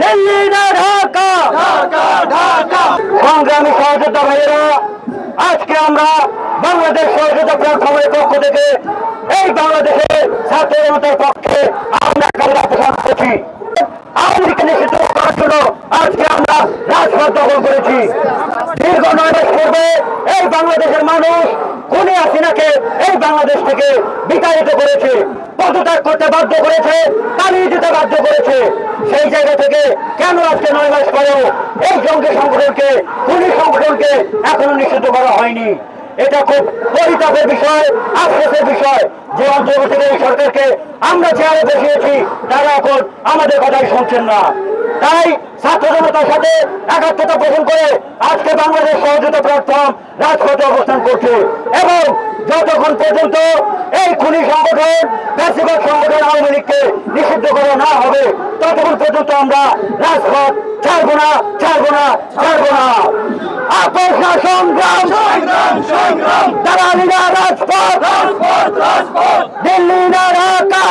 দিল্লি না ঢাকা সংগ্রামী সহযোদ্ধা ভাইয়েরা আজকে আমরা বাংলাদেশ সহযোদ্ধা প্ল্যাটফর্মের পক্ষ থেকে এই বাংলাদেশে ছাত্র জনতার পক্ষে আমরা কামনা প্রকাশ করছি। আওয়ামী লীগকে নিষিদ্ধ করার জন্য আজকে আমরা রাজপথ দখল করেছি। দীর্ঘ নয় মাস পূর্বে বাংলাদেশের মানুষ খুনি হাসিনাকে এই বাংলাদেশ থেকে বিতাড়িত করেছে, পদত্যাগ করতে বাধ্য করেছে পালিয়ে যেতে বাধ্য করেছে। সেই জায়গা থেকে কেন আজকে নয় মাস পরেও এই জঙ্গি সংগঠনকে, খুনি সংগঠনকে এখনও নিষিদ্ধ করা হয়নি? এটা খুব পরিতাপের বিষয়, আফসোসের বিষয় যে অঞ্চল থেকে এই সরকারকে আমরা চেয়ারে বসিয়েছি, তারা এখন আমাদের কথাই শুনছেন না। তাই ছাত্র জনতার সাথে একাত্মতা পোষণ করে আজকে বাংলাদেশ সহযোগিতা প্ল্যাটফর্ম রাজপথে অবস্থান করছে। এবং যতক্ষণ পর্যন্ত এই খুনি সংগঠন বেশিরভাগ সংগঠন আওয়ামী লীগকে নিষিদ্ধ করা না হবে ততক্ষণ পর্যন্ত আমরা রাজপথ ছাড়বো না ছাড়বো না ছাড়বো না। আপোষ না সংগ্রাম দালালিরা রাজপথ। দিল্লি না ঢাকা।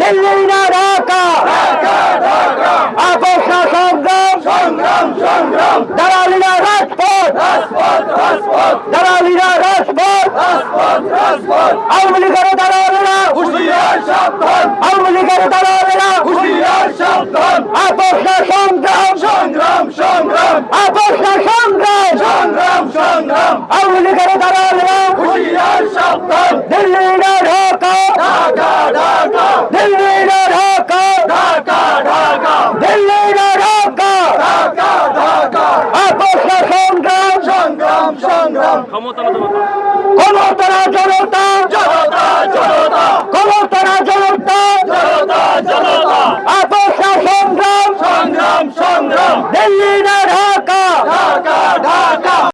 দিল্লি না ঢাকা আপোষ না সংগ্রাম দালালিরা রাজপথ দালালিরা রাজপথ। আওয়ামী লীগের দালালিরা আওয়ামী লীগের দালালিরা আপোষ না সংগ্রাম। আপোষ না সংগ্রাম আওয়ামী লীগের দালালিরা দিল্লি না ঢাকা দিল্লি না ঢাকা দিল্লি না ঢাকা আপোষ না সংগ্রাম। ক্ষমতারা জনতা। ক্ষমতারা জনতা। আপোষ না সংগ্রাম। দিল্লি